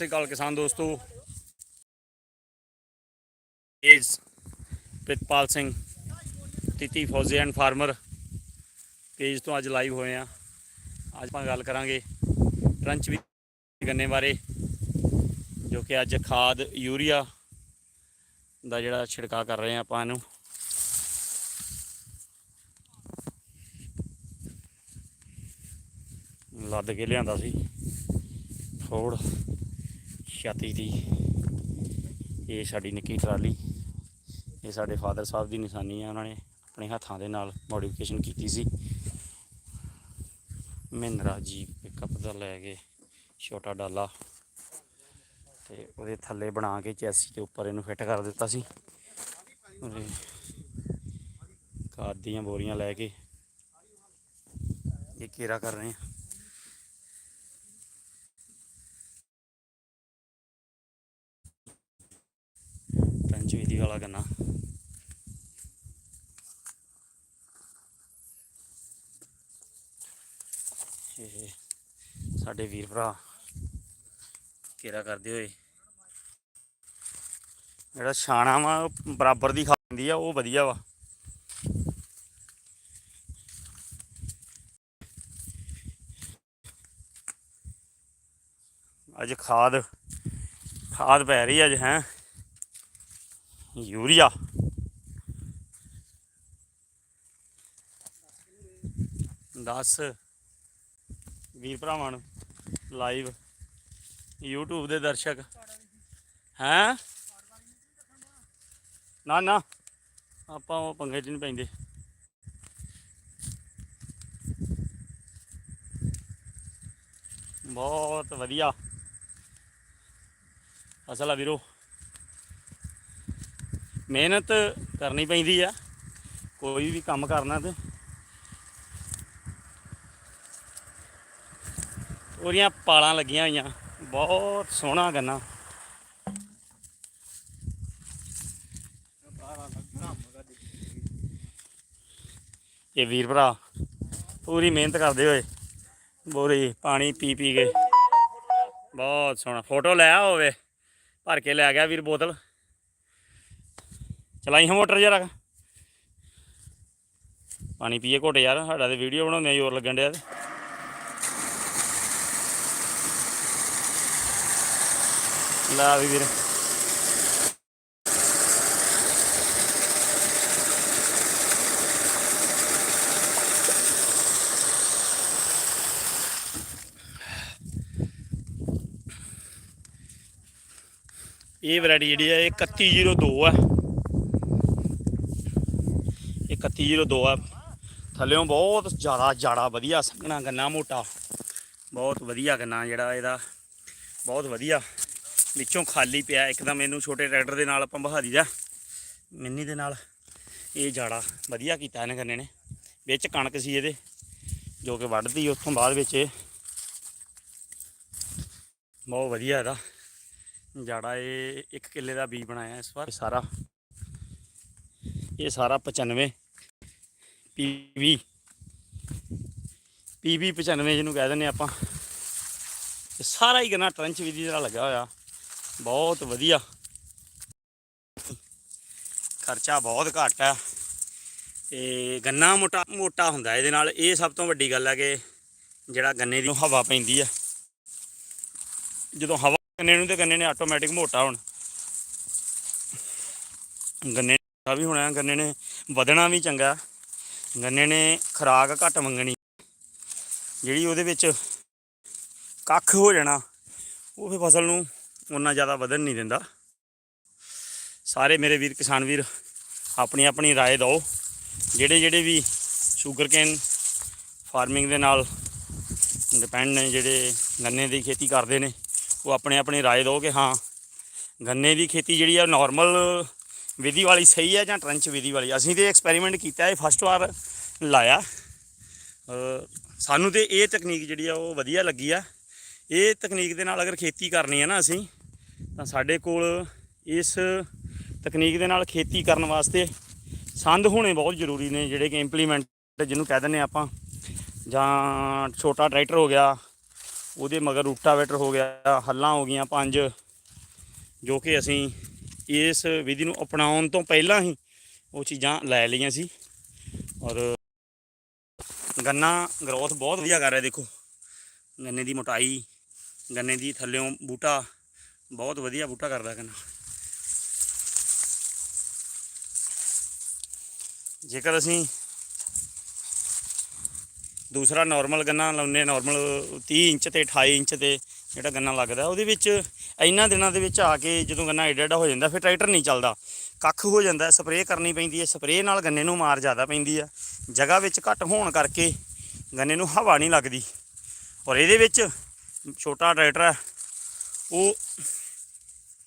ਸਤਿ ਸ਼੍ਰੀ ਅਕਾਲ ਕਿਸਾਨ ਦੋਸਤੋ। ਇਸ ਪ੍ਰਿਤਪਾਲ ਸਿੰਘ, ਤਿਤੀ ਫੌਜੀ ਐਂਡ ਫਾਰਮਰ। ਪੇਜ ਤੋਂ ਅੱਜ ਲਾਈਵ ਹੋਏ ਆ। ਅੱਜ ਆਪਾਂ ਗੱਲ ਕਰਾਂਗੇ ਟਰੰਚ ਵੀ ਗੰਨੇ ਬਾਰੇ, ਜੋ ਕਿ ਅੱਜ ਖਾਦ ਯੂਰੀਆ ਦਾ ਜਿਹੜਾ ਛਿੜਕਾ ਕਰ ਰਹੇ ਆ ਆਪਾਂ ਇਹਨੂੰ। ਲੱਦ ਕੇ ਲਿਆਂਦਾ ਸੀ। ਫੋੜ ਛਾਤੀ ਦੀ। ਇਹ ਸਾਡੀ ਨਿੱਕੀ ਟਰਾਲੀ। ਇਹ ਸਾਡੇ ਫਾਦਰ ਸਾਹਿਬ ਦੀ ਨਿਸ਼ਾਨੀ ਆ, ਉਹਨਾਂ ਨੇ ਆਪਣੇ ਹੱਥਾਂ ਦੇ ਨਾਲ ਮੋਡੀਫਿਕੇਸ਼ਨ ਕੀਤੀ ਸੀ। ਮਹਿੰਦਰਾ ਜੀ ਪਿਕਅਪ ਦਾ ਲੈ ਕੇ ਛੋਟਾ ਡਾਲਾ ਤੇ ਉਹਦੇ ਥੱਲੇ ਬਣਾ ਕੇ ਚੈਸੀ ਦੇ ਉੱਪਰ ਇਹਨੂੰ ਫਿੱਟ ਕਰ ਦਿੱਤਾ ਸੀ। ਉਹਦੇ ਖਾਦ ਦੀਆਂ ਬੋਰੀਆਂ ਲੈ ਕੇ ਇਹ ਘੇਰਾ ਕਰ ਰਹੇ ਆ ਟੰਚ ਵਿਧੀ ਵਾਲਾ ਗੰਨਾ ਇਹ ਸਾਡੇ ਵੀਰ ਭਰਾ। ਘੇਰਾ ਕਰਦੇ ਹੋਏ ਜਿਹੜਾ ਛਾਣਾ ਵਾ ਬਰਾਬਰ ਦੀ ਖਾਂਦੀ ਆ, ਉਹ ਵਧੀਆ ਵਾ। ਅੱਜ ਖਾਦ ਖਾਦ ਪੈ ਰਹੀ ਅੱਜ, ਹੈ। ਯੂਰੀਆ। ਦਸ। ਵੀਰ ਭਰਾਵਾਂ ਨੂੰ ਲਾਈਵ YouTube ਦੇ ਦਰਸ਼ਕ। ਹੈਂ? ਨਾ ਨਾ। ਆਪਾਂ ਉਹ ਪੰਗੇ 'ਚ ਨਹੀਂ ਪੈਂਦੇ। ਬਹੁਤ ਵਧੀਆ। ਅਸਲ ਆ ਵੀਰੋ। ਮਿਹਨਤ ਕਰਨੀ ਪੈਂਦੀ ਆ, ਕੋਈ ਵੀ ਕੰਮ ਕਰਨਾ ਤੇ। ਉਹਦੀਆਂ ਪਾਲਾਂ ਲੱਗੀਆਂ ਹੋਈਆਂ, ਬਹੁਤ ਸੋਹਣਾ ਗੰਨਾ। ਇਹ ਵੀਰ ਭਰਾ, ਪੂਰੀ ਮਿਹਨਤ ਕਰਦੇ ਹੋਏ, ਬੋਰੀ ਪਾਣੀ ਪੀ ਪੀ ਕੇ। ਬਹੁਤ ਸੋਹਣਾ। ਫੋਟੋ ਲਿਆ ਹੋਵੇ ਭਰ ਕੇ ਲੈ ਗਿਆ ਵੀਰ ਬੋਤਲ। ਚਲਾਈ ਹਾਂ ਮੋਟਰ ਜਰਾ। ਪਾਣੀ ਪੀਏ ਘੁੱਟ ਯਾਰ, ਸਾਡਾ ਤੇ ਵੀਡੀਓ ਬਣਾਉਂਦੇ ਆ, ਜ਼ੋਰ ਲੱਗਣ ਡਿਆ ਤੇ। ਲੈ ਵੀ ਵੀਰ। ਇਹ ਵੈਰਾਈਟੀ ਜਿਹੜੀ ਹੈ ਇਹ 3102 ਆ। ਇਹ 3102 ਆ। ਥੱਲਿਓਂ ਬਹੁਤ ਜ਼ਿਆਦਾ ਜਾੜਾ ਵਧੀਆ ਸੰਘਣਾ ਗੰਨਾ ਮੋਟਾ। ਬਹੁਤ ਵਧੀਆ ਗੰਨਾ ਜਿਹੜਾ ਇਹਦਾ। ਬਹੁਤ ਵਧੀਆ। ਵਿੱਚੋਂ ਖਾਲੀ ਪਿਆ, ਇੱਕਦਮ ਇਹਨੂੰ ਛੋਟੇ ਟਰੈਕਟਰ ਦੇ ਨਾਲ ਆਪਾਂ ਬਹਾ ਦਾ। ਮਿੰਨੀ ਦੇ ਨਾਲ ਇਹ ਜਾੜਾ ਵਧੀਆ ਕੀਤਾ ਇਹਨੇ ਗੰਨੇ ਨੇ। ਵਿੱਚ ਕਣਕ ਸੀ ਇਹਦੇ, ਜੋ ਕਿ ਵੱਢਦੀ, ਉੱਥੋਂ ਬਾਅਦ ਵਿੱਚ ਇਹ। ਬਹੁਤ ਵਧੀਆ ਇਹਦਾ। ਜਾੜਾ ਇਹ 1 ਕਿੱਲੇ ਦਾ ਬੀਜ ਬਣਾਇਆ ਇਸ ਵਾਰ। ਸਾਰਾ, ਇਹ ਸਾਰਾ 95 ਪੀਵੀ ਪੀਵੀ 95 ਜਿਹਨੂੰ ਕਹਿ ਦਿੰਦੇ ਆਪਾਂ। ਇਹ ਸਾਰਾ ਹੀ ਗੰਨਾ ਟਰੰਚ ਵਿਧੀ ਦਾ ਲੱਗਾ ਹੋਇਆ। ਬਹੁਤ ਵਧੀਆ। ਖਰਚਾ ਬਹੁਤ ਘੱਟ ਹੈ ਤੇ ਗੰਨਾ ਮੋਟਾ ਮੋਟਾ ਹੁੰਦਾ ਇਹਦੇ ਨਾਲ। ਇਹ ਸਭ ਤੋਂ ਵੱਡੀ ਗੱਲ ਹੈ ਕਿ ਜਿਹੜਾ ਗੰਨੇ ਦੀ ਹਵਾ ਪੈਂਦੀ ਹੈ ਜਦੋਂ ਹਵਾ ਗੰਨੇ ਨੂੰ ਤੇ ਗੰਨੇ ਨੇ ਆਟੋਮੈਟਿਕ ਮੋਟਾ ਹੋਣਾ। ਗੰਨੇ ਦਾ ਵੀ ਹੋਣਾ, ਗੰਨੇ ਨੇ ਵਧਣਾ ਵੀ ਚੰਗਾ। ਗੰਨੇ ਨੇ ਖਰਾਕ ਘੱਟ ਮੰਗਣੀ ਜਿਹੜੀ ਉਹਦੇ ਵਿੱਚ ਕੱਖ ਹੋ ਜਾਣਾ ਉਹ ਫਿਰ ਫਸਲ ਨੂੰ ਉਨਾ ਜ਼ਿਆਦਾ ਵਧਣ ਨਹੀਂ ਦਿੰਦਾ ਸਾਰੇ ਮੇਰੇ ਵੀਰ ਕਿਸਾਨ ਵੀਰ ਆਪਣੀ ਆਪਣੀ رائے ਦਿਓ ਜਿਹੜੇ ਜਿਹੜੇ ਵੀ ਸ਼ੂਗਰ ਕੇਨ ਫਾਰਮਿੰਗ ਦੇ ਨਾਲ ਡਿਪੈਂਡ ਨੇ ਜਿਹੜੇ ਗੰਨੇ ਦੀ ਖੇਤੀ ਕਰਦੇ ਨੇ ਉਹ ਆਪਣੇ ਆਪਣੀ رائے ਦਿਓ ਕਿ ਹਾਂ ਗੰਨੇ ਦੀ ਖੇਤੀ ਜਿਹੜੀ ਆ ਨਾਰਮਲ ਵਿਧੀ ਵਾਲੀ ਸਹੀ ਹੈ ਜਾਂ ਟਰੰਚ ਵਿਧੀ ਵਾਲੀ? ਅਸੀਂ ਤੇ ਐਕਸਪੈਰੀਮੈਂਟ ਕੀਤਾ ਇਹ ਫਸਟ ਵਾਰ ਲਾਇਆ। ਸਾਨੂੰ ਤੇ ਇਹ ਤਕਨੀਕ ਜਿਹੜੀ ਆ, ਉਹ ਵਧੀਆ ਲੱਗੀ ਆ। ਇਹ ਤਕਨੀਕ ਦੇ ਨਾਲ ਅਗਰ ਖੇਤੀ ਕਰਨੀ ਹੈ ਨਾ ਅਸੀਂ, ਤਾਂ ਸਾਡੇ ਕੋਲ ਇਸ ਤਕਨੀਕ ਦੇ ਨਾਲ ਖੇਤੀ ਕਰਨ ਵਾਸਤੇ ਸੰਦ ਹੋਣੇ ਬਹੁਤ ਜ਼ਰੂਰੀ ਨੇ, ਜਿਹੜੇ ਕਿ ਇੰਪਲੀਮੈਂਟ ਜਿਹਨੂੰ ਕਹਿ ਦਿੰਦੇ ਆਪਾਂ। ਜਾਂ ਛੋਟਾ ਟਰੈਕਟਰ ਹੋ ਗਿਆ, ਉਹਦੇ ਮਗਰ ਰੂਟਾਵੇਟਰ ਹੋ ਗਿਆ, ਹੱਲਾਂ ਹੋ ਗਈਆਂ ਪੰਜ, ਜੋ ਕਿ ਅਸੀਂ ਇਸ ਵਿਧੀ ਨੂੰ ਅਪਣਾਉਣ ਤੋਂ ਪਹਿਲਾਂ ਹੀ ਉਹ ਚੀਜ਼ਾਂ ਲੈ ਲਈਆਂ ਸੀ। ਔਰ ਗੰਨਾ ਗਰੋਥ ਬਹੁਤ ਵਧੀਆ ਕਰ ਰਿਹਾ, ਦੇਖੋ। ਗੰਨੇ ਦੀ ਮੋਟਾਈ, ਗੰਨੇ ਦੀ ਥੱਲਿਓਂ ਬੂਟਾ, ਬਹੁਤ ਵਧੀਆ ਬੂਟਾ ਕਰਦਾ ਗੰਨਾ। ਜੇਕਰ ਅਸੀਂ ਦੂਸਰਾ ਨਾਰਮਲ ਗੰਨਾ ਲਾਉਂਦੇ ਨਾਰਮਲ 30 ਇੰਚ ਤੇ 28 ਇੰਚ ਤੇ ਜਿਹੜਾ ਗੰਨਾ ਲੱਗਦਾ, ਉਹਦੇ ਵਿੱਚ ਇੰਨਾ ਦਿਨਾਂ ਦੇ ਵਿੱਚ ਆ ਕੇ ਜਦੋਂ ਗੰਨਾ ਏਡਾ ਏਡਾ ਹੋ ਜਾਂਦਾ, ਫਿਰ ਟਰੈਕਟਰ ਨਹੀਂ ਚੱਲਦਾ। ਕੱਖ ਹੋ ਜਾਂਦਾ, ਸਪਰੇਅ ਕਰਨੀ ਪੈਂਦੀ ਹੈ। ਸਪਰੇਅ ਨਾਲ ਗੰਨੇ ਨੂੰ ਮਾਰ ਜ਼ਿਆਦਾ ਪੈਂਦੀ ਆ ਜਗ੍ਹਾ ਵਿੱਚ ਘੱਟ ਹੋਣ ਕਰਕੇ ਗੰਨੇ ਨੂੰ ਹਵਾ ਨਹੀਂ ਲੱਗਦੀ। ਔਰ ਇਹਦੇ ਵਿੱਚ ਛੋਟਾ ਟਰੈਕਟਰ ਹੈ, ਉਹ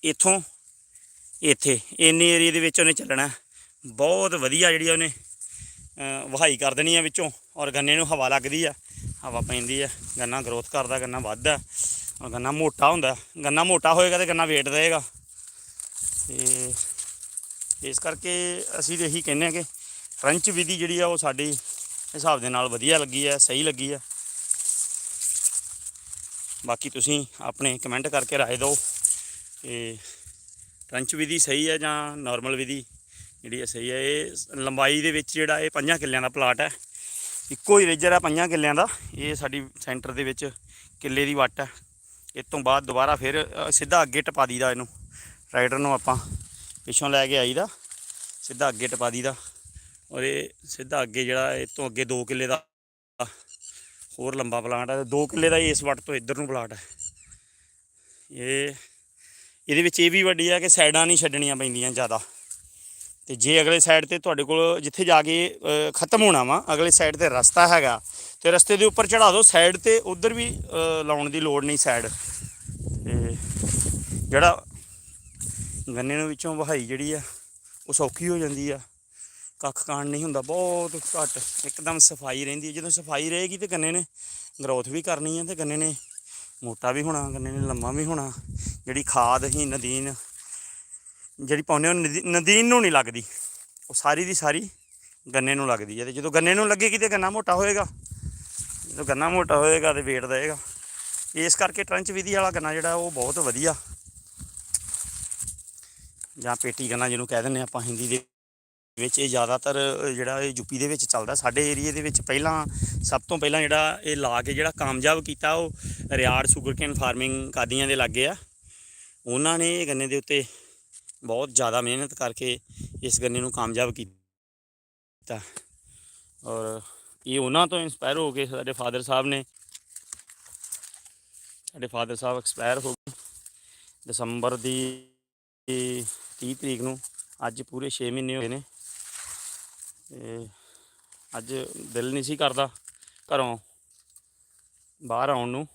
ਇੱਥੋਂ, ਇੱਥੇ, ਇੰਨੇ ਏਰੀਏ ਦੇ ਵਿੱਚ ਉਹਨੇ ਚੱਲਣਾ ਬਹੁਤ ਵਧੀਆ ਜਿਹੜੀ ਉਹਨੇ ਵਹਾਈ ਕਰ ਦੇਣੀ ਆ ਵਿੱਚੋਂ। ਔਰ ਗੰਨੇ ਨੂੰ ਹਵਾ ਲੱਗਦੀ ਆ ਹਵਾ ਪੈਂਦੀ ਆ ਗੰਨਾ ਗਰੋਥ ਕਰਦਾ, ਗੰਨਾ ਵੱਧਦਾ ਔਰ ਗੰਨਾ ਮੋਟਾ ਹੁੰਦਾ। ਗੰਨਾ ਮੋਟਾ ਹੋਏਗਾ ਤੇ ਗੰਨਾ ਵੇਟ ਰਹੇਗਾ। ਤੇ ਇਸ ਕਰਕੇ ਅਸੀਂ ਤੇ ਇਹੀ ਕਹਿੰਦੇ ਆ ਕਿ ਫ੍ਰੈਂਚ ਵਿਧੀ ਜਿਹੜੀ ਆ ਉਹ ਸਾਡੇ ਹਿਸਾਬ ਦੇ ਨਾਲ ਵਧੀਆ ਲੱਗੀ ਆ, ਸਹੀ ਲੱਗੀ ਆ। ਬਾਕੀ ਤੁਸੀਂ ਆਪਣੇ ਕਮੈਂਟ ਕਰਕੇ ਰਾਏ ਦਿਓ ਕਿ ਫ੍ਰੈਂਚ ਵਿਧੀ ਸਹੀ ਹੈ ਜਾਂ ਨਾਰਮਲ ਵਿਧੀ ਜਿਹੜੀ ਹੈ ਸਹੀ ਹੈ ਇਹ ਲੰਬਾਈ ਦੇ ਵਿੱਚ ਜਿਹੜਾ ਇਹ ਪੰਜਾਂ ਕਿੱਲਿਆਂ ਦਾ ਪਲਾਟ ਹੈ ਇੱਕੋ ਹੀ ਰੇਜਰ ਹੈ ਪੰਜਾਂ ਕਿੱਲਿਆਂ ਦਾ। ਇਹ ਸਾਡੀ ਸੈਂਟਰ ਦੇ ਵਿੱਚ ਕਿੱਲੇ ਦੀ ਵੱਟ ਹੈ ਇਸ ਤੋਂ ਬਾਅਦ ਦੁਬਾਰਾ ਫਿਰ ਸਿੱਧਾ ਅੱਗੇ ਟਪਾ ਦੀਦਾ ਇਹਨੂੰ। ਰਾਈਡਰ ਨੂੰ ਆਪਾਂ ਪਿੱਛੋਂ ਲੈ ਕੇ ਆਈਦਾ, ਸਿੱਧਾ ਅੱਗੇ ਟਪਾ ਦੀਦਾ ਔਰ ਇਹ ਸਿੱਧਾ ਅੱਗੇ ਜਿਹੜਾ ਇਹ ਤੋਂ ਅੱਗੇ 2 ਕਿੱਲੇ ਦਾ ਹੋਰ ਲੰਬਾ ਪਲਾਂਟ ਹੈ 2 ਕਿੱਲੇ ਦਾ ਇਸ ਵੱਟ ਤੋਂ ਇੱਧਰ ਨੂੰ ਪਲਾਂਟ ਹੈ ਇਹ, ਇਹਦੇ ਵਿੱਚ ਇਹ ਵੀ ਵੱਡੀ ਆ ਕਿ ਸਾਈਡਾਂ ਨਹੀਂ ਛੱਡਣੀਆਂ ਪੈਂਦੀਆਂ ਜ਼ਿਆਦਾ। ਤੇ ਜੇ ਅਗਲੇ ਸਾਈਡ ਤੇ ਤੁਹਾਡੇ ਕੋਲ ਜਿੱਥੇ ਜਾ ਕੇ ਖਤਮ ਹੋਣਾ ਵਾ, ਅਗਲੇ ਸਾਈਡ ਤੇ ਰਸਤਾ ਹੈਗਾ ਤੇ ਰਸਤੇ ਦੇ ਉੱਪਰ ਚੜਾ ਦਿਓ ਸਾਈਡ ਤੇ ਉਧਰ ਵੀ ਲਾਉਣ ਦੀ ਲੋੜ ਨਹੀਂ ਸਾਈਡ ਤੇ ਜਿਹੜਾ ਗੰਨੇ ਨੂੰ ਵਿੱਚੋਂ ਵਹਾਈ ਜਿਹੜੀ ਆ, ਉਹ ਸੌਖੀ ਹੋ ਜਾਂਦੀ ਆ। ਕੱਖ ਕਾਣ ਨਹੀਂ ਹੁੰਦਾ, ਬਹੁਤ ਘੱਟ, ਇੱਕਦਮ ਸਫ਼ਾਈ ਰਹਿੰਦੀ ਹੈ ਜਦੋਂ ਸਫ਼ਾਈ ਰਹੇਗੀ ਤੇ ਗੰਨੇ ਨੇ ਗਰੋਥ ਵੀ ਕਰਨੀ ਹੈ ਤੇ ਗੰਨੇ ਨੇ ਮੋਟਾ ਵੀ ਹੋਣਾ, ਗੰਨੇ ਨੇ ਲੰਮਾ ਵੀ ਹੋਣਾ। ਜਿਹੜੀ ਖਾਦ ਹੀ ਨਦੀਨ, ਜਿਹੜੀ ਪਾਉਂਦੇ ਉਹ ਨਦੀ- ਨਦੀਨ ਨੂੰ ਨਹੀਂ ਲੱਗਦੀ। ਉਹ ਸਾਰੀ ਦੀ ਸਾਰੀ ਗੰਨੇ ਨੂੰ ਲੱਗਦੀ ਹੈ ਤੇ ਜਦੋਂ ਗੰਨੇ ਨੂੰ ਲੱਗੇਗੀ ਤੇ ਗੰਨਾ ਮੋਟਾ ਹੋਏਗਾ। ਜਦੋਂ ਗੰਨਾ ਮੋਟਾ ਹੋਏਗਾ ਤੇ ਵੇਟ ਦੇਗਾ ਇਸ ਕਰਕੇ ਟਰੰਚ ਵਿਧੀ ਵਾਲਾ ਗੰਨਾ ਜਿਹੜਾ, ਉਹ ਬਹੁਤ ਵਧੀਆ। ਜਾਂ ਪੇਟੀ ਗੰਨਾ ਜਿਹਨੂੰ ਕਹਿ ਦਿੰਦੇ ਆਪਾਂ ਹਿੰਦੀ ਦੇ ਵਿੱਚ। ਇਹ ਜ਼ਿਆਦਾਤਰ ਜਿਹੜਾ ਇਹ ਯੂਪੀ ਦੇ ਵਿੱਚ ਚੱਲਦਾ। ਸਾਡੇ ਏਰੀਏ ਦੇ ਵਿੱਚ ਪਹਿਲਾਂ, ਸਭ ਤੋਂ ਪਹਿਲਾਂ ਜਿਹੜਾ ਇਹ ਲਾ ਕੇ ਜਿਹੜਾ ਕਾਮਯਾਬ ਕੀਤਾ, ਉਹ ਰਿਆੜ ਸ਼ੂਗਰਕੇਨ ਫਾਰਮਿੰਗ ਕਾਦੀਆਂ ਦੇ ਲੱਗੇ ਆ। ਉਹਨਾਂ ਨੇ ਇਹ ਗੰਨੇ ਦੇ ਉੱਤੇ ਬਹੁਤ ਜ਼ਿਆਦਾ ਮਿਹਨਤ ਕਰਕੇ ਇਸ ਗੰਨੇ ਨੂੰ ਕਾਮਯਾਬ ਕੀਤਾ। ਔਰ ਇਹ ਉਹਨਾਂ ਤੋਂ ਇਨਸਪਾਇਰ ਹੋ ਕੇ ਸਾਡੇ ਫਾਦਰ ਸਾਹਿਬ ਨੇ, ਸਾਡੇ ਫਾਦਰ ਸਾਹਿਬ ਐਕਸਪਾਇਰ ਹੋ ਗਏ ਦਸੰਬਰ ਦੀ 30 ਤਰੀਕ ਨੂੰ, ਅੱਜ ਪੂਰੇ 6 ਮਹੀਨੇ ਹੋਏ ਨੇ। ਤੇ ਅੱਜ ਦਿਲ ਨਹੀਂ ਸੀ ਕਰਦਾ ਘਰੋਂ ਬਾਹਰ ਆਉਣ ਨੂੰ।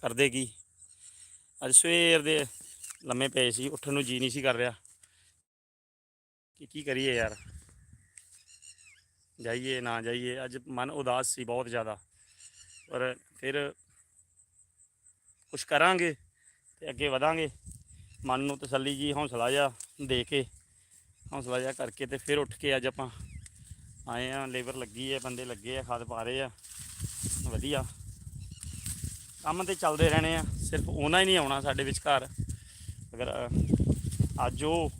ਕਰਦੇ ਕੀ? ਅੱਜ ਸਵੇਰ ਦੇ ਲੰਮੇ ਪਏ ਸੀ, ਉੱਠਣ ਨੂੰ ਜੀ ਨਹੀਂ ਸੀ ਕਰ ਰਿਹਾ। ਕਿ ਕੀ ਕਰੀਏ ਯਾਰ? ਜਾਈਏ, ਨਾ ਜਾਈਏ, ਅੱਜ ਮਨ ਉਦਾਸ ਸੀ ਬਹੁਤ ਜ਼ਿਆਦਾ। ਪਰ ਫਿਰ ਕੁਛ ਕਰਾਂਗੇ ਤੇ ਅੱਗੇ ਵਧਾਂਗੇ। ਮਨ ਨੂੰ ਤਸੱਲੀ ਜੀ, ਹੌਸਲਾ ਜਿਹਾ ਦੇ ਕੇ, ਹੌਸਲਾ ਜਿਹਾ ਕਰਕੇ ਤੇ ਫਿਰ ਉੱਠ ਕੇ ਅੱਜ ਆਪਾਂ ਆਏ ਆ ਲੇਬਰ ਲੱਗੀ ਹੈ, ਬੰਦੇ ਲੱਗੇ ਆ, ਖਾਦ ਪਾ ਰਹੇ ਆ। ਵਧੀਆ। ਕੰਮ ਤੇ ਚੱਲਦੇ ਰਹਿਣੇ ਆ। ਸਿਰਫ ਉਹਨਾਂ ਹੀ ਨਹੀਂ ਆਉਣਾ ਸਾਡੇ ਵਿਚਕਾਰ। ਅਗਰ ਅੱਜ ਉਹ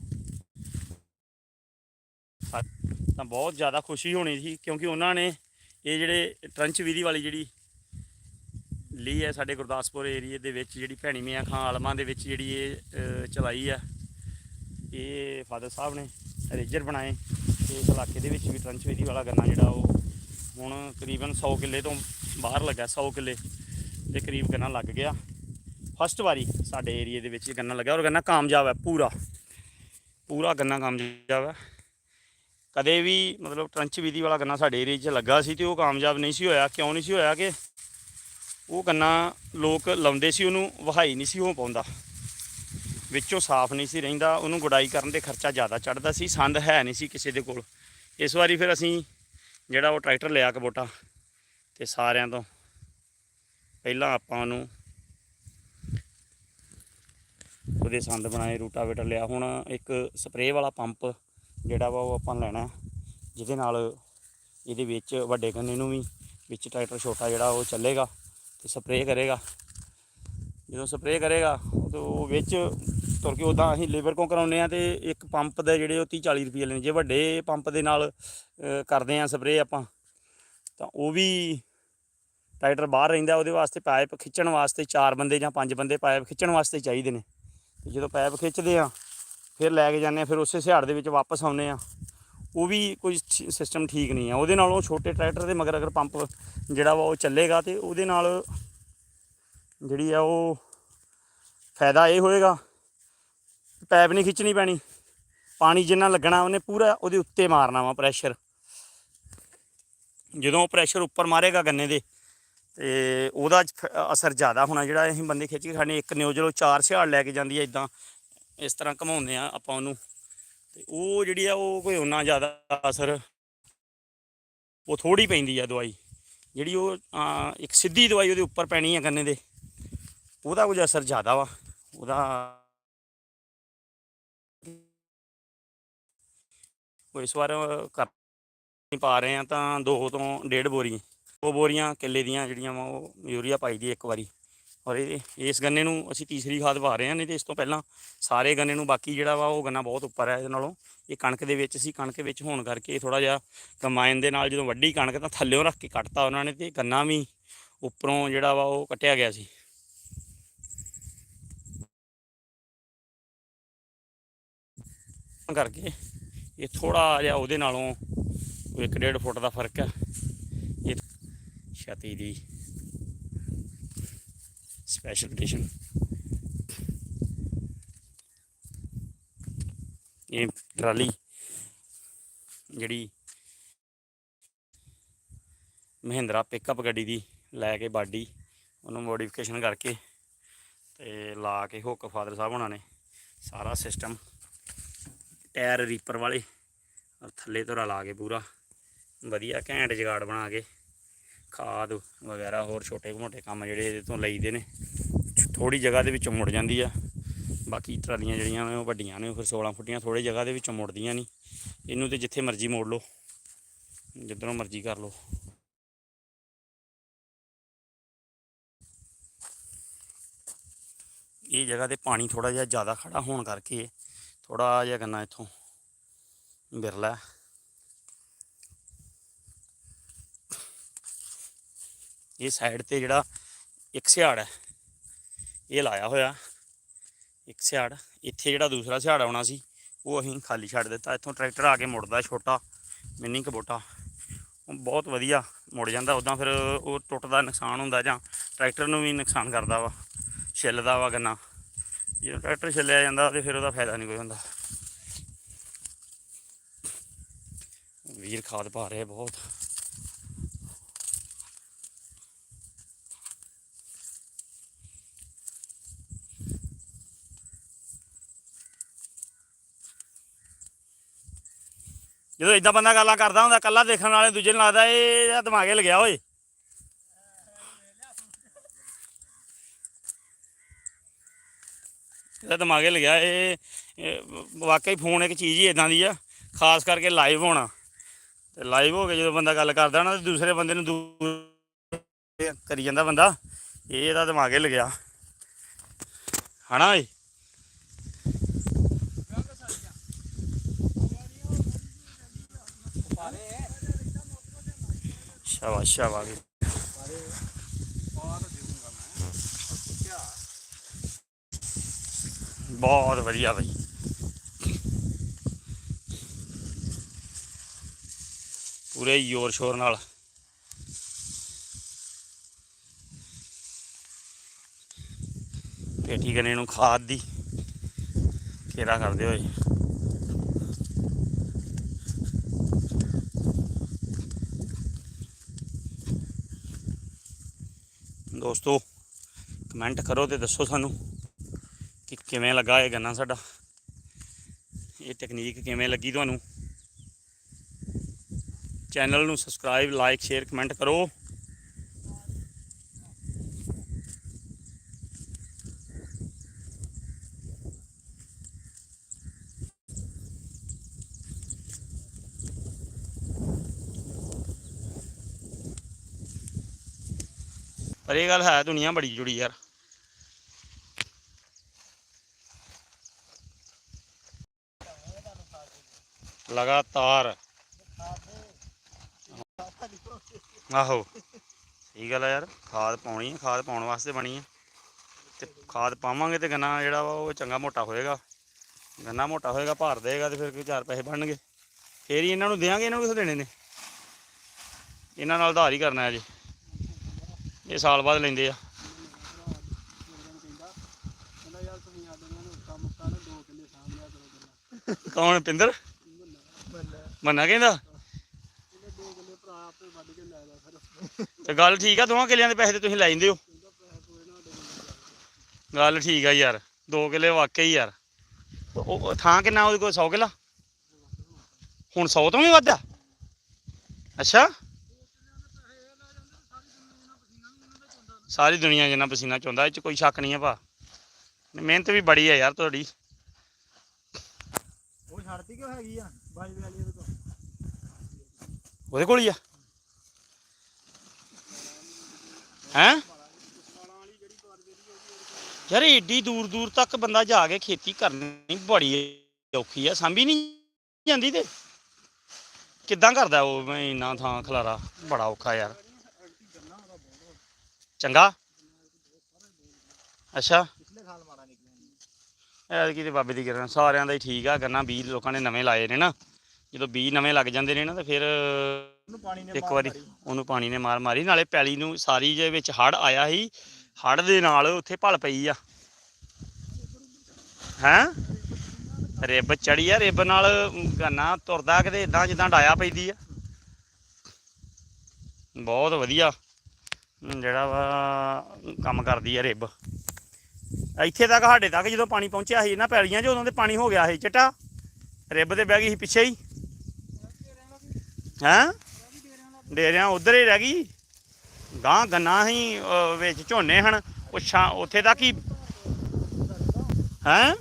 ਸਾ- ਤਾਂ ਬਹੁਤ ਜ਼ਿਆਦਾ ਖੁਸ਼ੀ ਹੋਣੀ ਸੀ, ਕਿਉਂਕਿ ਉਹਨਾਂ ਨੇ ਇਹ ਜਿਹੜੇ ਟਰੰਚ ਵਿਧੀ ਵਾਲੀ ਜਿਹੜੀ ਲਈ ਹੈ ਸਾਡੇ ਗੁਰਦਾਸਪੁਰ ਏਰੀਏ ਦੇ ਵਿੱਚ, ਜਿਹੜੀ ਭੈਣੀ ਮੀਆਂ ਖਾਂ ਆਲਮਾਂ ਦੇ ਵਿੱਚ ਜਿਹੜੀ ਇਹ ਚਲਾਈ ਆ, ਇਹ ਫਾਦਰ ਸਾਹਿਬ ਨੇ ਰੇਜਰ ਬਣਾਏ, ਤੇ ਇਸ ਇਲਾਕੇ ਦੇ ਵਿੱਚ ਵੀ ਟਰੰਚ ਵਿਧੀ ਵਾਲਾ ਗੰਨਾ ਜਿਹੜਾ ਉਹ ਹੁਣ ਤਕਰੀਬਨ 100 ਕਿੱਲੇ ਤੋਂ ਬਾਹਰ ਲੱਗਾ 100 ਕਿੱਲੇ ਦੇ ਕਰੀਬ ਗੰਨਾ ਲੱਗ ਗਿਆ। ਫਸਟ ਵਾਰੀ ਸਾਡੇ ਏਰੀਏ ਦੇ ਵਿੱਚ ਇਹ ਗੰਨਾ ਲੱਗਾ, ਔਰ ਗੰਨਾ ਕਾਮਯਾਬ ਹੈ ਪੂਰਾ ਪੂਰਾ ਗੰਨਾ ਕਾਮਯਾਬ ਹੈ। ਕਦੇ ਵੀ ਮਤਲਬ ਟਰੰਚ ਵਿਧੀ ਵਾਲਾ ਗੰਨਾ ਸਾਡੇ ਏਰੀਏ 'ਚ ਲੱਗਾ ਸੀ ਤੇ ਉਹ ਕਾਮਯਾਬ ਨਹੀਂ ਸੀ ਹੋਇਆ। ਕਿਉਂ ਨਹੀਂ ਸੀ ਹੋਇਆ ਕਿ ਉਹ ਗੰਨਾ ਲੋਕ ਲਾਉਂਦੇ ਸੀ, ਉਹਨੂੰ ਵਹਾਈ ਨਹੀਂ ਸੀ ਹੋ ਪਾਉਂਦਾ। ਵਿੱਚੋਂ ਸਾਫ਼ ਨਹੀਂ ਸੀ ਰਹਿੰਦਾ, ਉਹਨੂੰ ਗੁਡਾਈ ਕਰਨ ਦੇ ਖਰਚਾ ਜ਼ਿਆਦਾ ਚੜਦਾ ਸੀ, ਸੰਦ ਹੈ ਨਹੀਂ ਸੀ ਕਿਸੇ ਦੇ ਕੋਲ। ਇਸ ਵਾਰੀ ਫਿਰ ਅਸੀਂ ਜਿਹੜਾ ਉਹ ਟਰੈਕਟਰ ਲਿਆ ਕਬੋਟਾ ਤੇ ਸਾਰਿਆਂ ਤੋਂ ਪਹਿਲਾਂ ਆਪਾਂ ਉਹਨੂੰ ਉਹਦੇ ਸੰਦ ਬਣਾਏ, ਰੂਟਾਵੇਟਰ ਲਿਆ। ਹੁਣ ਇੱਕ ਸਪਰੇਅ ਵਾਲਾ ਪੰਪ ਜਿਹੜਾ ਵਾ ਉਹ ਆਪਾਂ ਲੈਣਾ ਜਿਹਦੇ ਨਾਲ ਇਹਦੇ ਵਿੱਚ ਵੱਡੇ ਗੰਨੇ ਨੂੰ ਵੀ ਵਿੱਚ ਟਰੈਕਟਰ ਛੋਟਾ ਜਿਹੜਾ ਉਹ ਚੱਲੇਗਾ ਤੇ ਸਪਰੇਅ ਕਰੇਗਾ। ਜਦੋਂ ਸਪਰੇਅ ਕਰੇਗਾ ਤੇ ਉਹ ਵਿੱਚ ਤੁਰ ਕੇ ਉਦਾਂ ਅਸੀਂ ਲੇਬਰ ਕੋਲ ਕਰਾਉਂਦੇ ਆ ਤੇ ਇੱਕ ਪੰਪ ਦੇ ਜਿਹੜੇ ਉਹ 30 40 ਰੁਪਏ ਲੈਣੇ ਜੇ ਵੱਡੇ ਪੰਪ ਦੇ ਨਾਲ ਕਰਦੇ ਆ ਸਪਰੇਅ ਆਪਾਂ, ਤਾਂ ਉਹ ਵੀ ਟਰੈਕਟਰ ਬਾਹਰ ਰਹਿੰਦਾ, ਉਹਦੇ ਵਾਸਤੇ ਪਾਈਪ ਖਿੱਚਣ ਵਾਸਤੇ ਚਾਰ ਬੰਦੇ ਜਾਂ ਪੰਜ ਬੰਦੇ ਪਾਈਪ ਖਿੱਚਣ ਵਾਸਤੇ ਚਾਹੀਦੇ ਨੇ। ਤੇ ਜਦੋਂ ਪਾਈਪ ਖਿੱਚਦੇ ਆ ਫਿਰ ਲੈ ਕੇ ਜਾਂਦੇ ਆ, ਫਿਰ ਉਸੇ ਸਿਹਾੜ ਦੇ ਵਿੱਚ ਵਾਪਸ ਆਉਂਦੇ ਆ। ਉਹ ਵੀ ਕੋਈ ਸਿਸਟਮ ਠੀਕ ਨਹੀਂ ਆ। ਉਹਦੇ ਨਾਲ ਉਹ ਛੋਟੇ ਟਰੈਕਟਰ ਦੇ ਮਗਰ ਅਗਰ ਪੰਪ ਜਿਹੜਾ ਵਾ ਉਹ ਚੱਲੇਗਾ ਤੇ ਉਹਦੇ ਨਾਲ ਜਿਹੜੀ ਆ ਉਹ ਫਾਇਦਾ ਇਹ ਹੋਏਗਾ, ਪੈਪ ਨਹੀਂ ਖਿੱਚਣੀ ਪੈਣੀ। ਪਾਣੀ ਜਿੰਨਾ ਲੱਗਣਾ ਉਹਨੇ ਪੂਰਾ ਉਹਦੇ ਉੱਤੇ ਮਾਰਨਾ ਵਾ ਪ੍ਰੈਸ਼ਰ ਜਦੋਂ ਉਹ ਪ੍ਰੈਸ਼ਰ ਉੱਪਰ ਮਾਰੇਗਾ ਗੰਨੇ ਦੇ, ਤੇ ਉਹਦਾ ਅਸਰ ਜ਼ਿਆਦਾ ਹੋਣਾ ਜਿਹੜਾ ਅਸੀਂ ਬੰਦੇ ਖਿੱਚ ਕੇ ਖਾਣੇ। ਇੱਕ ਨਿਊਜ਼ਲੋ ਚਾਰ ਸਿਹਾੜ ਲੈ ਕੇ ਜਾਂਦੀ ਹੈ ਇਦਾਂ ਇਸ ਤਰ੍ਹਾਂ ਘਮਾਉਂਦੇ ਆ ਆਪਾਂ ਉਹਨੂੰ। ਤੇ ਉਹ ਜਿਹੜੀ ਆ, ਉਹ ਕੋਈ ਉਹਨਾਂ ਜ਼ਿਆਦਾ ਅਸਰ ਉਹ ਥੋੜੀ ਪੈਂਦੀ ਆ ਦਵਾਈ। ਜਿਹੜੀ ਉਹ ਇੱਕ ਸਿੱਧੀ ਦਵਾਈ ਉਹਦੇ ਉੱਪਰ ਪੈਣੀ ਆ ਗੰਨੇ ਦੇ, ਉਹਦਾ ਕੁਝ ਅਸਰ ਜ਼ਿਆਦਾ ਵਾ। ਉਹਦਾ ਉਹ ਇਸ ਵਾਰ ਕਰ ਨਹੀਂ ਪਾ ਰਹੇ ਆ ਤਾਂ ਦੋ ਤੋਂ ਡੇਢ ਬੋਰੀ ਦੋ ਬੋਰੀਆਂ ਕਿੱਲੇ ਦੀਆਂ ਜਿਹੜੀਆਂ ਵਾ, ਉਹ ਯੂਰੀਆ ਪਾਈ ਦੀ ਇੱਕ ਵਾਰੀ। ਔਰ ਇਹ, ਇਸ ਗੰਨੇ ਨੂੰ ਅਸੀਂ ਤੀਸਰੀ ਖਾਦ ਪਾ ਰਹੇ ਹਾਂ, ਨਹੀਂ ਤੇ ਇਸ ਤੋਂ ਪਹਿਲਾਂ ਸਾਰੇ ਗੰਨੇ ਨੂੰ ਬਾਕੀ ਜਿਹੜਾ ਵਾ ਉਹ ਗੰਨਾ ਬਹੁਤ ਉੱਪਰ ਹੈ ਇਹਦੇ ਨਾਲੋਂ। ਇਹ ਕਣਕ ਦੇ ਵਿੱਚ ਸੀ, ਕਣਕ ਵਿੱਚ ਹੋਣ ਕਰਕੇ ਥੋੜਾ ਜਿਹਾ ਕੰਬਾਈਨ ਦੇ ਨਾਲ ਜਦੋਂ ਵੱਡੀ ਕਣਕ ਤਾਂ ਥੱਲਿਓਂ ਰੱਖ ਕੇ ਕੱਟਤਾ ਉਹਨਾਂ ਨੇ ਤੇ ਗੰਨਾ ਵੀ ਉੱਪਰੋਂ ਜਿਹੜਾ ਵਾ ਉਹ ਕੱਟਿਆ ਗਿਆ ਸੀ। ਕਰਕੇ ਇਹ ਥੋੜਾ ਜਿਹਾ ਉਹਦੇ ਨਾਲੋਂ ਕੋਈ ਇੱਕ ਡੇਢ ਫੁੱਟ ਦਾ ਫ਼ਰਕ ਹੈ। ਇਹ ਛਾਤੀ ਦੀ ਸਪੈਸ਼ਲ ਐਡੀਸ਼ਨ ਇਹ ਟਰਾਲੀ ਜਿਹੜੀ ਮਹਿੰਦਰਾ ਪਿਕਅਪ ਗੱਡੀ ਦੀ ਲੈ ਕੇ ਬਾਡੀ, ਉਹਨੂੰ ਮੋਡੀਫਿਕੇਸ਼ਨ ਕਰਕੇ ਤੇ ਲਾ ਕੇ ਹੁੱਕ ਫਾਦਰ ਸਾਹਿਬ ਉਹਨਾਂ ਨੇ। ਸਾਰਾ ਸਿਸਟਮ ਟਾਇਰ ਰੀਪਰ ਵਾਲੇ ਔਰ ਥੱਲੇ ਧੁਰਾ ਲਾ ਕੇ ਪੂਰਾ। ਵਧੀਆ ਘੈਂਟ ਜਗਾੜ ਬਣਾ ਕੇ। ਖਾਦ ਵਗੈਰਾ ਹੋਰ ਛੋਟੇ ਮੋਟੇ ਕੰਮ ਜਿਹੜੇ ਇਹਦੇ ਤੋਂ ਲਈਦੇ ਨੇ ਥੋੜੀ ਜਗ੍ਹਾ ਦੇ ਵਿੱਚੋਂ ਮੁੜ ਜਾਂਦੀ ਆ। ਬਾਕੀ ਟਰਾਲੀਆਂ ਜਿਹੜੀਆਂ ਨੇ ਉਹ ਵੱਡੀਆਂ ਨੇ ਫਿਰ 16 ਫੁੱਟੀਆਂ ਥੋੜੀ ਜਗ੍ਹਾ ਦੇ ਵਿੱਚੋਂ ਮੁੜਦੀਆਂ ਨਹੀਂ। ਇਹਨੂੰ ਤੇ ਜਿੱਥੇ ਮਰਜ਼ੀ ਮੋੜ ਲਓ, ਜਿੱਧਰੋਂ ਮਰਜ਼ੀ ਕਰ ਲਓ। ਇਹ ਜਗ੍ਹਾ ਤੇ ਪਾਣੀ ਥੋੜਾ ਜਿਹਾ ਜ਼ਿਆਦਾ ਖੜਾ ਹੋਣ ਕਰਕੇ ਥੋੜਾ ਜਿਹਾ ਗੰਨਾ ਇੱਥੋਂ ਬਿਰਲਾ ਇਹ ਸਾਈਡ ਤੇ ਜਿਹੜਾ ਇੱਕ ਸਿਆੜ ਹੈ, ਇਹ ਲਾਇਆ ਹੋਇਆ। ਇੱਕ ਸਿਆੜ ਇੱਥੇ ਜਿਹੜਾ ਦੂਸਰਾ ਸਿਆੜ ਆਉਣਾ ਸੀ, ਉਹ ਅਸੀਂ ਖਾਲੀ ਛੱਡ ਦਿੱਤਾ। ਇੱਥੋਂ ਟਰੈਕਟਰ ਆ ਕੇ ਮੁੜਦਾ ਛੋਟਾ, ਮਿੰਨੀ ਕਬੋਟਾ। ਉਹ ਬਹੁਤ ਵਧੀਆ ਮੁੜ ਜਾਂਦਾ, ਉਦਾਂ ਫਿਰ ਉਹ ਟੁੱਟਦਾ ਨੁਕਸਾਨ ਹੁੰਦਾ ਜਾਂ ਟਰੈਕਟਰ ਨੂੰ ਵੀ ਨੁਕਸਾਨ ਕਰਦਾ ਵਾ, ਛਿੱਲਦਾ ਵਾ ਗੰਨਾ। ਜਦੋਂ ਟਰੈਕਟਰ ਛਿੱਲਿਆ ਜਾਂਦਾ, ਤੇ ਫਿਰ ਉਹਦਾ ਫਾਇਦਾ ਨਹੀਂ ਕੋਈ ਹੁੰਦਾ। ਵੀਰ ਖਾਦ ਪਾ ਰਿਹਾ ਬਹੁਤ। ਜਦੋਂ ਇਦਾਂ ਬੰਦਾ ਗੱਲਾਂ ਕਰਦਾ ਹੁੰਦਾ ਕੱਲਾ ਦੇਖਣ ਵਾਲੇ ਦੂਜੇ ਨੂੰ ਲੱਗਦਾ, ਇਹ ਇਹਦਾ ਦਿਮਾਗੇ ਲੱਗਿਆ ਓਏ। ਇਹਦਾ ਦਿਮਾਗੇ ਲੱਗਿਆ। ਇਹ ਵਾਕਈ ਫੋਨ ਇੱਕ ਚੀਜ਼ ਹੀ ਇਦਾਂ ਦੀ ਆ, ਖਾਸ ਕਰਕੇ ਲਾਈਵ ਹੋਣਾ। ਤੇ ਲਾਈਵ ਹੋ ਕੇ ਜਦੋਂ ਬੰਦਾ ਗੱਲ ਕਰਦਾ ਨਾ, ਤੇ ਦੂਸਰੇ ਬੰਦੇ ਨੂੰ ਦੂਰ ਕਰੀ ਜਾਂਦਾ ਬੰਦਾ, ਇਹ ਇਹਦਾ ਦਿਮਾਗੇ ਲੱਗਿਆ। ਹਨਾ ਓਏ? ਸ਼ਾਬਾਸ਼ ਸ਼ਾਬਾਸ਼ ਬਹੁਤ ਵਧੀਆ ਬਾਈ। ਪੂਰੇ ਜ਼ੋਰ ਸ਼ੋਰ ਨਾਲ। ਪੇਟੀ ਗਨੇ ਨੂੰ ਖਾਦ ਦੀ। ਘੇਰਾ ਕਰਦੇ ਹੋਏ। ਦੋਸਤੋ ਕਮੈਂਟ ਕਰੋ ਤੇ ਦੱਸੋ ਸਾਨੂੰ ਕਿ ਕਿਵੇਂ ਲੱਗਾ ਇਹ ਗੰਨਾ ਸਾਡਾ? ਇਹ ਟੈਕਨੀਕ ਕਿਵੇਂ ਲੱਗੀ ਤੁਹਾਨੂੰ? ਚੈਨਲ ਨੂੰ ਸਬਸਕ੍ਰਾਈਬ ਲਾਈਕ ਸ਼ੇਅਰ ਕਮੈਂਟ ਕਰੋ। ਇਹ ਗੱਲ ਹੈ ਦੁਨੀਆ ਬੜੀ ਜੁੜੀ ਯਾਰ। ਲਗਾਤਾਰ। ਆਹੋ, ਸਹੀ ਗੱਲ ਆ ਯਾਰ, ਖਾਦ ਪਾਉਣੀ ਹੈ, ਖਾਦ ਪਾਉਣ ਵਾਸਤੇ ਬਣੀ ਹੈ। ਤੇ ਖਾਦ ਪਾਵਾਂਗੇ ਤੇ ਗੰਨਾ ਜਿਹੜਾ ਵਾ ਉਹ ਚੰਗਾ ਮੋਟਾ ਹੋਏਗਾ। ਗੰਨਾ ਮੋਟਾ ਹੋਏਗਾ, ਭਾਰ ਦੇਗਾ ਤੇ ਫਿਰ ਕੋਈ ਚਾਰ ਪੈਸੇ ਬਣਨਗੇ। ਫੇਰ ਹੀ ਇਹਨਾਂ ਨੂੰ ਦੇਾਂਗੇ ਇਹਨਾਂ ਨੂੰ ਕਿੱਥੋਂ ਦੇਣੇ ਨੇ? ਇਹਨਾਂ ਨਾਲ ਉਧਾਰ ਹੀ ਕਰਨਾ ਹੈ ਜੀ ਇਹ ਸਾਲ ਬਾਅਦ ਲੈਂਦੇ ਆ। ਕੌਣ ਪਿੰਦਰ? ਮੰਨਾ ਕਹਿੰਦਾ? ਤੇ ਗੱਲ ਠੀਕ ਆ, ਦੋਵਾਂ ਕਿੱਲਿਆਂ ਦੇ ਪੈਸੇ ਤੇ ਤੁਸੀਂ ਲੈ ਜਾਂਦੇ ਹੋ। ਗੱਲ ਠੀਕ ਆ ਯਾਰ, ਦੋ ਕਿੱਲੇ ਵਾਕਈ ਯਾਰ। ਉਹ ਉਹ ਥਾਂ ਕਿੰਨਾ ਉਹਦੇ ਕੋਲ 100 ਕਿੱਲਾ? ਹੁਣ 100 ਤੋਂ ਵੀ ਵੱਧ ਆ। ਅੱਛਾ। ਸਾਰੀ ਦੁਨੀਆ ਜਿੰਨਾ ਪਸੀਨਾ ਚੋਂਦਾ ਇਹ ਚ ਕੋਈ ਸ਼ੱਕ ਨਹੀਂ ਆ ਭਾ। ਮਿਹਨਤ ਵੀ ਬੜੀ ਆ ਯਾਰ ਤੁਹਾਡੀ। ਉਹ ਛੱਡਤੀ ਕਿਉਂ ਹੈਗੀ ਆ? ਬਾਈ ਵਾਲੀ ਉਹਦੇ ਕੋਲ ਉਹਦੇ ਕੋਲ ਹੀ ਆ। ਹੈਂ? ਯਾਰ ਏਡੀ ਦੂਰ ਦੂਰ ਤੱਕ ਬੰਦਾ ਜਾ ਕੇ ਖੇਤੀ ਕਰਨੀ ਬੜੀ ਔਖੀ ਆ। ਸਾਂਭੀ ਨਹੀਂ ਜਾਂਦੀ ਤੇ? ਕਿੱਦਾਂ ਕਰਦਾ ਉਹ? ਇੰਨਾ ਥਾਂ ਖਲਾਰਾ ਬੜਾ ਔਖਾ ਯਾਰ। ਚੰਗਾ? ਅੱਛਾ। ਪਿਛਲੇ ਸਾਲ ਮਾਰਾ ਨਿਕਲਿਆ ਐਤਕੀ ਤੇ ਬਾਬੇ ਦੀ ਕਿਰਪਾ ਨਾਲ ਸਾਰਿਆਂ ਦਾ ਹੀ ਠੀਕ ਆ ਗੰਨਾ ਬੀਜ ਲੋਕਾਂ ਨੇ ਨਵੇਂ ਲਾਏ ਨੇ ਨਾ। ਜਦੋਂ ਬੀਜ ਨਵੇਂ ਲੱਗ ਜਾਂਦੇ ਨੇ ਨਾ, ਤਾਂ ਫਿਰ ਉਹਨੂੰ ਪਾਣੀ ਨੇ ਇੱਕ ਵਾਰੀ ਉਹਨੂੰ ਪਾਣੀ ਨੇ ਮਾਰ ਮਾਰੀ, ਨਾਲੇ ਪੈਲੀ ਨੂੰ ਸਾਰੀ ਜੇ ਵਿੱਚ ਹੜ ਆਇਆ ਸੀ ਹੜ ਦੇ ਨਾਲ ਉੱਥੇ ਭਲ ਪਈ ਆ। ਹੈਂ? ਰਿੱਬ ਚੜੀ ਆ, ਰਿੱਬ ਨਾਲ ਗੰਨਾ ਤੁਰਦਾ ਕਿਤੇ ਇਦਾਂ ਜਿੱਦਾਂ ਡਾਇਆ ਪੈਂਦੀ ਆ। ਬਹੁਤ ਵਧੀਆ। ਜਿਹੜਾ ਵਾ ਕੰਮ ਕਰਦੀ ਆ ਰਿੱਬ। ਇੱਥੇ ਤੱਕ ਸਾਡੇ ਤੱਕ ਜਦੋਂ ਪਾਣੀ ਪਹੁੰਚਿਆ ਸੀ ਨਾ ਪੈਲੀਆਂ 'ਚ, ਉਦੋਂ ਤੇ ਪਾਣੀ ਹੋ ਗਿਆ ਸੀ ਚਿੱਟਾ। ਰਿੱਬ ਤੇ ਬਹਿ ਗਈ ਸੀ ਪਿੱਛੇ ਹੀ। ਹੈਂ? ਡੇਰਿਆਂ ਉਧਰ ਹੀ ਰਹਿ ਗਈ। ਗਾਂ ਗੰਨਾ ਹੀ ਵਿੱਚ ਝੋਨੇ ਹਨ। ਉਹ ਉੱਥੇ ਤੱਕ ਹੀ। ਹੈਂ?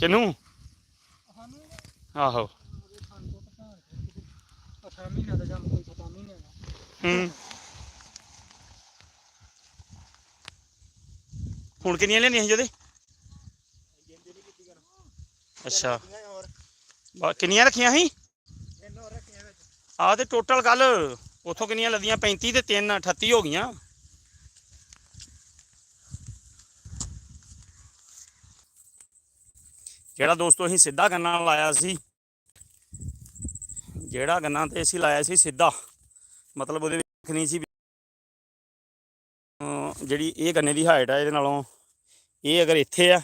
ਕਿਨੂੰ ਸਾਨੂੰ। ਆਹੋ। ਦਾ ਕੋਈ ਦਾ ਹੂੰ। ਹੁਣ ਕਿੰਨੀਆਂ ਲੈਣੀਆਂ ਸੀ ਜਦੇ ਅੱਛਾ। ਬਾ- ਕਿੰਨੀਆਂ ਰੱਖੀਆਂ ਸੀ? ਇਹਨੂੰ ਹੋਰ ਰੱਖੀਆਂ ਵਿੱਚ। ਆਹ ਤੇ ਟੋਟਲ ਕੱਲ ਉਥੋਂ ਕਿੰਨੀਆਂ ਲੱਦੀਆਂ? 35 ਤੇ 3 38 ਹੋ ਗਈਆਂ। ਜਿਹੜਾ ਦੋਸਤੋ ਅਸੀਂ ਸਿੱਧਾ ਗੰਨਾ ਲਾਇਆ ਸੀ? ਜਿਹੜਾ ਗੰਨਾ ਤੇ ਅਸੀਂ ਲਾਇਆ ਸੀ ਸਿੱਧਾ ਮਤਲਬ ਉਹਦੇ ਵਿੱਚ ਨਹੀਂ ਸੀ ਵੀ, ਜਿਹੜੀ ਇਹ ਗੰਨੇ ਦੀ ਹਾਈਟ ਆ ਇਹਦੇ ਨਾਲੋਂ ਇਹ ਅਗਰ ਇੱਥੇ ਆ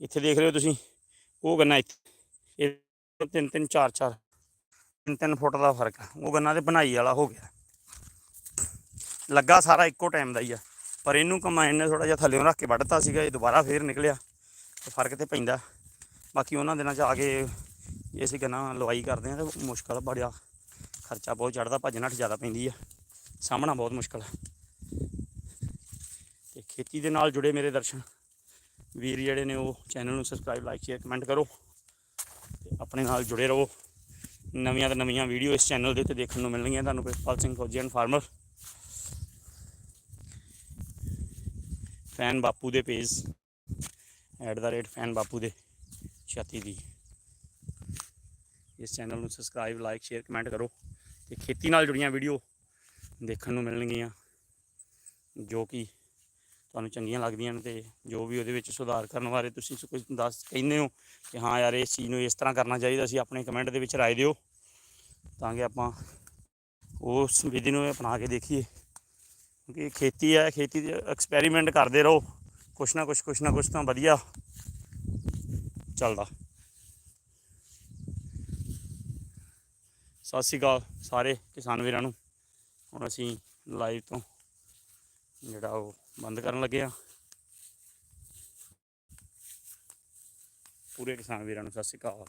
ਇੱਥੇ ਦੇਖ ਰਹੇ ਹੋ ਤੁਸੀਂ ਉਹ ਗੰਨਾ ਇੱਥੇ ਇਹ ਤਿੰਨ ਤਿੰਨ ਚਾਰ ਚਾਰ ਤਿੰਨ ਤਿੰਨ ਫੁੱਟ ਦਾ ਫ਼ਰਕ ਆ ਉਹ ਗੰਨਾ ਤੇ ਬਣਾਈ ਵਾਲਾ ਹੋ ਗਿਆ। ਲੱਗਾ ਸਾਰਾ ਇੱਕੋ ਟਾਈਮ ਦਾ ਹੀ ਆ ਪਰ ਇਹਨੂੰ ਕਮਾਈਨ ਨੇ ਥੋੜਾ ਜਿਹਾ ਥੱਲੇੋਂ ਰੱਖ ਕੇ ਵੱਢਤਾ ਸੀਗਾ ਇਹ ਦੁਬਾਰਾ ਫੇਰ ਨਿਕਲਿਆ ਫ਼ਰਕ ਤੇ ਪੈਂਦਾ। ਬਾਕੀ ਉਹਨਾਂ ਦਿਨਾਂ ਚ ਆ ਕੇ ਜੇ ਅਸੀਂ ਗੰਨਾ ਲਵਾਈ ਕਰਦੇ ਆ ਤਾਂ ਮੁਸ਼ਕਲ ਬੜਿਆ ਖਰਚਾ ਬਹੁਤ ਚੜਦਾ ਭੱਜ ਨੱਠ ਜ਼ਿਆਦਾ ਪੈਂਦੀ ਆ। ਸਾਹਮਣਾ ਬਹੁਤ ਮੁਸ਼ਕਲ ਹੈ ਤੇ ਖੇਤੀ ਦੇ ਨਾਲ ਜੁੜੇ ਮੇਰੇ ਦਰਸ਼ਨ। ਵੀਰ ਜਿਹੜੇ ਨੇ ਉਹ ਚੈਨਲ ਨੂੰ ਸਬਸਕ੍ਰਾਈਬ ਲਾਈਕ ਸ਼ੇਅਰ ਕਮੈਂਟ ਕਰੋ ਤੇ ਆਪਣੇ ਨਾਲ ਜੁੜੇ ਰਹੋ। ਨਵੀਆਂ ਤੋਂ ਨਵੀਆਂ ਵੀਡੀਓ ਇਸ ਚੈਨਲ ਦੇ ਉੱਤੇ ਦੇਖਣ ਨੂੰ ਮਿਲਣਗੀਆਂ। ਤੁਹਾਨੂੰ ਪ੍ਰਿਤਪਾਲ ਸਿੰਘ ਫੌਜੀ ਐਂਡ ਫਾਰਮਰ ਫੈਨ ਬਾਪੂ ਦੇ page at the rate fan Bapu ਦੇ। ਛਾਤੀ ਦੀ। ਇਸ ਚੈਨਲ ਨੂੰ ਸਬਸਕ੍ਰਾਈਬ ਲਾਈਕ ਸ਼ੇਅਰ ਕਮੈਂਟ ਕਰੋ ਤੇ ਖੇਤੀ ਨਾਲ ਜੁੜੀਆਂ ਵੀਡੀਓ ਦੇਖਣ ਨੂੰ ਮਿਲਣਗੀਆਂ, ਜੋ ਕਿ ਤੁਹਾਨੂੰ ਚੰਗੀਆਂ ਲੱਗਦੀਆਂ ਨੇ ਤੇ ਜੋ ਵੀ ਉਹਦੇ ਵਿੱਚ ਸੁਧਾਰ ਕਰਨ ਬਾਰੇ ਤੁਸੀਂ ਕੁਝ ਦੱਸ ਕਹਿੰਦੇ ਹੋ ਕਿ ਹਾਂ ਯਾਰ ਇਸ ਚੀਜ਼ ਨੂੰ ਇਸ ਤਰ੍ਹਾਂ ਕਰਨਾ ਚਾਹੀਦਾ ਸੀ, ਆਪਣੇ ਕਮੈਂਟ ਦੇ ਵਿੱਚ ਰਾਏ ਦਿਓ। ਤਾਂ ਕਿ ਆਪਾਂ ਉਸ ਵਿਧੀ ਨੂੰ ਅਪਣਾ ਕੇ ਦੇਖੀਏ। ਕਿਉਂਕਿ ਖੇਤੀ ਹੈ, ਖੇਤੀ ਦੇ ਐਕਸਪੈਰੀਮੈਂਟ ਕਰਦੇ ਰਹੋ। ਕੁਛ ਨਾ ਕੁਛ ਕੁਛ ਨਾ ਕੁਛ ਤਾਂ ਵਧੀਆ। ਚੱਲਦਾ। ਸਤਿ ਸ਼੍ਰੀ ਅਕਾਲ ਸਾਰੇ ਕਿਸਾਨ ਵੀਰਾਂ ਨੂੰ। ਹੁਣ ਅਸੀਂ ਲਾਈਵ ਤੋਂ ਜਿਹੜਾ ਉਹ ਬੰਦ ਕਰਨ ਲੱਗੇ ਆ ਪੂਰੇ ਕਿਸਾਨ ਵੀਰਾਂ ਨੂੰ ਸਤਿ ਸ਼੍ਰੀ ਅਕਾਲ।